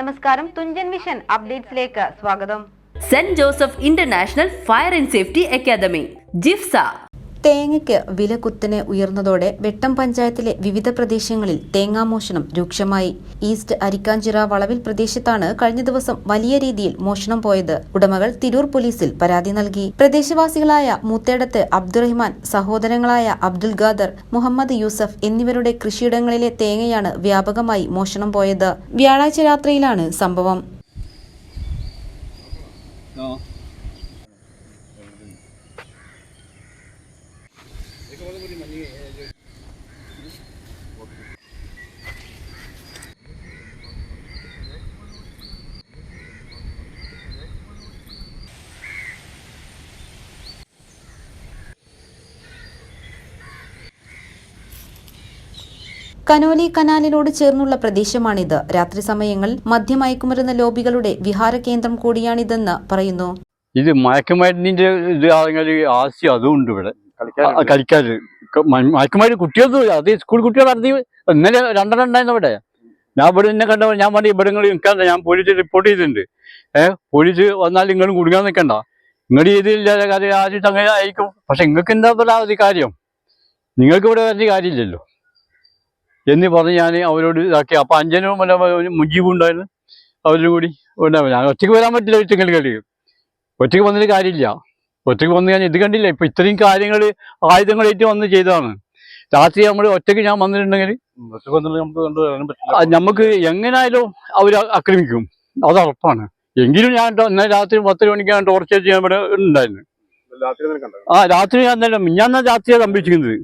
നമസ്കാരം. തുഞ്ചൻ വിഷൻ അപ്ഡേറ്റ്സിലേക്ക് സ്വാഗതം. Saint Joseph International Fire and Safety Academy JIFSA. തേങ്ങയ്ക്ക് വില കുത്തനെ ഉയർന്നതോടെ വെട്ടം പഞ്ചായത്തിലെ വിവിധ പ്രദേശങ്ങളിൽ തേങ്ങാമോഷണം രൂക്ഷമായി. ഈസ്റ്റ് അരിക്കാഞ്ചിറ വളവിൽ പ്രദേശത്താണ് കഴിഞ്ഞ ദിവസം വലിയ രീതിയിൽ മോഷണം പോയത്. ഉടമകൾ തിരൂർ പോലീസിൽ പരാതി നൽകി. പ്രദേശവാസികളായ മൂത്തേടത്ത് അബ്ദുറഹ്മാൻ സഹോദരങ്ങളായ അബ്ദുൽ ഖാദർ മുഹമ്മദ് യൂസഫ് എന്നിവരുടെ കൃഷിയിടങ്ങളിലെ തേങ്ങയാണ് വ്യാപകമായി മോഷണം പോയത്. വ്യാഴാഴ്ച രാത്രിയിലാണ് സംഭവം. കനോലി കനാലിനോട് ചേർന്നുള്ള പ്രദേശമാണിത്. രാത്രി സമയങ്ങളിൽ മദ്യമയക്കുമരുന്ന് ലോബികളുടെ വിഹാര കേന്ദ്രം കൂടിയാണിതെന്ന് പറയുന്നു. ഇത് മയക്കുമരുന്നിന്റെ ഇത് ആണെങ്കിൽ ആസ്തി അതും ഉണ്ട് ഇവിടെ. ആ, മയക്കുമാരി കുട്ടികൾ അത് സ്കൂൾ കുട്ടികൾ നടത്തി ഇന്നലെ രണ്ടെണ്ണം അവിടെ. ഞാൻ ഇവിടെ എന്നെ കണ്ട ഞാൻ പറഞ്ഞു ഇവിടെ നിങ്ങൾ നിൽക്കാണ്ട ഞാൻ പോലീസ് റിപ്പോർട്ട് ചെയ്തിട്ടുണ്ട്. ഏഹ് പോലീസ് വന്നാൽ നിങ്ങളും കുടുങ്ങാൻ നിൽക്കണ്ട. നിങ്ങൾ ചെയ്തില്ല കാര്യം ആദ്യം അങ്ങനെ ആയിരിക്കും. പക്ഷെ നിങ്ങൾക്ക് എന്താ പറയാ കാര്യം? നിങ്ങൾക്ക് ഇവിടെ വലിയ കാര്യമില്ലല്ലോ. എന്ന് പറഞ്ഞ് ഞാൻ അവരോട് ഇതാക്കി. അപ്പൊ അഞ്ചനും പിന്നെ മുജീബും ഉണ്ടായിരുന്നു. അവരും കൂടി ഉണ്ടാവും ഞാൻ ഒറ്റയ്ക്ക് വരാൻ പറ്റില്ല ഒറ്റയ്ക്ക് കളി ഒറ്റയ്ക്ക് വന്നിട്ട് കാര്യമില്ല. ഒറ്റയ്ക്ക് വന്ന് ഞാൻ ഇത് കണ്ടില്ല. ഇപ്പൊ ഇത്രയും കാര്യങ്ങൾ ആയുധങ്ങളേറ്റ് വന്ന് ചെയ്തതാണ്. രാത്രി നമ്മൾ ഒറ്റയ്ക്ക് ഞാൻ വന്നിട്ടുണ്ടെങ്കിൽ നമുക്ക് എങ്ങനായാലും അവർ ആക്രമിക്കും. അത് ഉറപ്പാണ്. എങ്കിലും ഞാൻ ഇന്നലെ രാത്രി പത്ത് മണിക്ക് ഞാൻ ടോർച്ച് ഞാൻ ഇവിടെ ഉണ്ടായിരുന്നു. ആ രാത്രി ഞാൻ ഇന്നലെ മിഞ്ഞാന്ന രാത്രിയാണ് സംഭവിച്ചിരിക്കുന്നത്.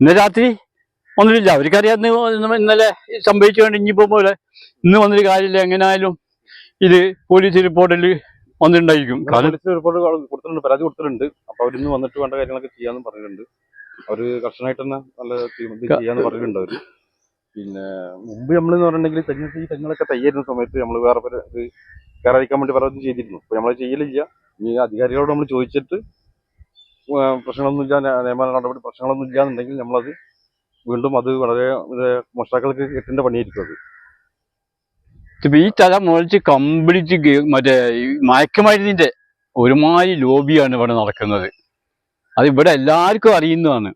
ഇന്നലെ രാത്രി ഒന്നുമില്ല അവർക്കറിയാം ഇന്ന് ഇന്നലെ സംഭവിച്ചുകൊണ്ട് ഇനിയിപ്പോ പോലെ ഇന്ന് വന്നൊരു കാര്യമില്ല. എങ്ങനായാലും ഇത് പോലീസ് റിപ്പോർട്ടിൽ വന്നിട്ടുണ്ടായിരിക്കും. റിപ്പോർട്ട് കൊടുത്തിട്ടുണ്ട് പരാതി കൊടുത്തിട്ടുണ്ട്. അപ്പൊ അവരിന്ന് വന്നിട്ട് വേണ്ട കാര്യങ്ങളൊക്കെ ചെയ്യാന്ന് പറഞ്ഞിട്ടുണ്ട്. അവർ കർശനമായിട്ട് തന്നെ നല്ല ചെയ്യാന്ന് പറഞ്ഞിട്ടുണ്ട് അവർ. പിന്നെ മുമ്പ് നമ്മൾ എന്ന് പറഞ്ഞിട്ടുണ്ടെങ്കിൽ തെങ്ങ് ഈ തെങ്ങുകളൊക്കെ തയ്യായിരുന്ന സമയത്ത് നമ്മൾ വേറെ ഇത് കയറാതിരിക്കാൻ വേണ്ടി പലതും ചെയ്തിരുന്നു. അപ്പൊ നമ്മൾ ചെയ്യലില്ല. ഇനി അധികാരികളോട് നമ്മൾ ചോദിച്ചിട്ട് ആ, പ്രശ്നങ്ങളൊന്നുമില്ല ന- നിയമ നടപടി പ്രശ്നങ്ങളൊന്നും ഇല്ല എന്നുണ്ടെങ്കിൽ നമ്മളത് വീണ്ടും അത് വളരെ മോഷ്ടാക്കൾക്ക് എട്ടിന്റെ പണിയായിരിക്കും അത്. ഈ തല മുളച്ച് കംപ്ലീറ്റ് മറ്റേ മയക്കുമരുന്നിന്റെ ഒരുമാതിരി ലോബിയാണ് ഇവിടെ നടക്കുന്നത്. അത് ഇവിടെ എല്ലാവർക്കും അറിയുന്നതാണ്.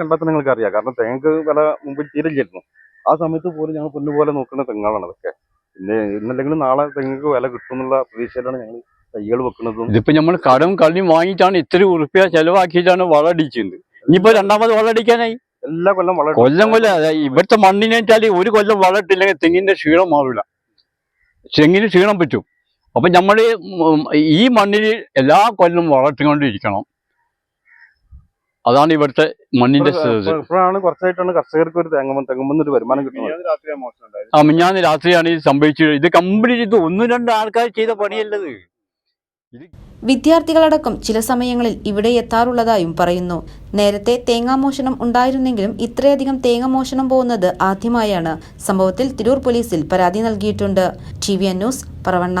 കണ്ടാൽ നിങ്ങൾക്ക് അറിയാം. കാരണം തേങ്ങക്ക് വില മുമ്പിൽ തീരില്ലായിരുന്നു ആ സമയത്ത് പോലും ഞങ്ങൾ പൊന്നുപോലെ നോക്കുന്ന തെങ്ങാണ് അതൊക്കെ. പിന്നെ ഇന്നല്ലെങ്കിലും നാളെ തെങ്ങക്ക് വില കിട്ടും എന്നുള്ള പ്രതീക്ഷയിലാണ് ഞങ്ങൾ തൈകൾ വെക്കുന്നത്. ഇതിപ്പോ നമ്മൾ കടം കള്ളിയും വാങ്ങിയിട്ടാണ് ഇത്ര ഉറുപ്പ്യ ചെലവാക്കിയിട്ടാണ് വളടിച്ചത് ഇനിയിപ്പോ രണ്ടാമത് വളടിക്കാനായി എല്ലാ കൊല്ലം വളരെ കൊല്ലം കൊല്ലം അതെ ഇവിടുത്തെ മണ്ണിനെ വെച്ചാൽ ഒരു കൊല്ലം വളട്ടില്ലെങ്കിൽ തെങ്ങിന്റെ ക്ഷീണം മാറില്ല തെങ്ങിന് ക്ഷീണം പറ്റും. അപ്പൊ നമ്മൾ ഈ മണ്ണിൽ എല്ലാ കൊല്ലം വളർത്തിക്കൊണ്ടിരിക്കണം. അതാണ് ഇവിടുത്തെ മണ്ണിന്റെ ഇപ്പോഴാണ് കുറച്ചായിട്ടാണ് കർഷകർക്ക് ഒരു തേങ്ങ തെങ്ങുമ്പോൾ ഒരു വരുമാനം കിട്ടുന്നത്. ആ മിഞ്ഞാന്ന് രാത്രിയാണ് ഇത് സംഭവിച്ചത്. ഇത് കംപ്ലീറ്റ് ഇത് ഒന്നും രണ്ട് ആൾക്കാർ ചെയ്ത പണിയല്ലത്. വിദ്യാർത്ഥികളടക്കം ചില സമയങ്ങളിൽ ഇവിടെ എത്താറുള്ളതായും പറയുന്നു. നേരത്തെ തേങ്ങാമോഷണം ഉണ്ടായിരുന്നെങ്കിലും ഇത്രയധികം തേങ്ങാമോഷണം പോകുന്നത് ആദ്യമായാണ്. സംഭവത്തിൽ തിരൂർ പോലീസിൽ പരാതി നൽകിയിട്ടുണ്ട്. T V news Paravanna.